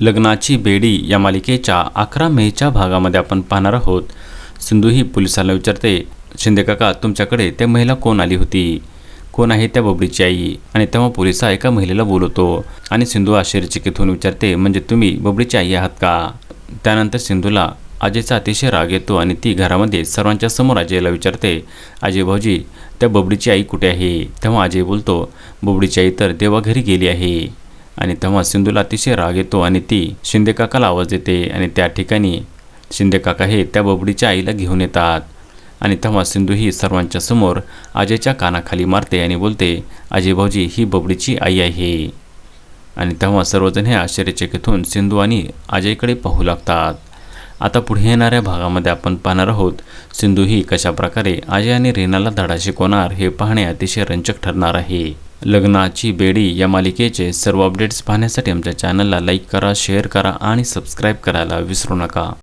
लग्नाची बेडी या मालिकेच्या अकरा मेच्या भागामध्ये आपण पाहणार आहोत. सिंधू ही पोलिसाला विचारते शिंदेकाका तुमच्याकडे त्या महिला कोण आली होती? कोण आहे त्या बबडीची आई? आणि तेव्हा पोलिसा एका महिलेला बोलवतो आणि सिंधू आश्चर्यचकित होऊन विचारते म्हणजे तुम्ही बबडीची आई आहात का? त्यानंतर सिंधूला अजयचा अतिशय राग येतो आणि ती घरामध्ये सर्वांच्या समोर अजयला विचारते अजय भाऊजी त्या बबडीची आई कुठे आहे? तेव्हा अजय बोलतो बबडीची आई तर देवाघरी गेली आहे. आणि तेव्हा सिंधूला अतिशय राग येतो आणि ती शिंदे काकाला आवाज देते आणि त्या ठिकाणी शिंदे काका हे त्या बबडीच्या आईला घेऊन येतात. आणि तेव्हा सिंधू ही सर्वांच्या समोर अजयच्या कानाखाली मारते आणि बोलते अजय भाऊजी ही बबडीची आई आहे. आणि तेव्हा सर्वजण हे आश्चर्यचकित होऊन सिंधू आणि अजयकडे पाहू लागतात. आता पुढे येणाऱ्या भागामध्ये आपण पाहणार आहोत सिंधू ही कशा प्रकारे अजय आणि रीनाला धडा शिकवणार हे पाहणे अतिशय रंजक ठरणार आहे. लग्नाची बेडी या मालिकेचे सर्व अपडेट्स पाहण्यासाठी आमच्या चॅनलला लाईक करा शेअर करा आणि सबस्क्राईब करायला विसरू नका.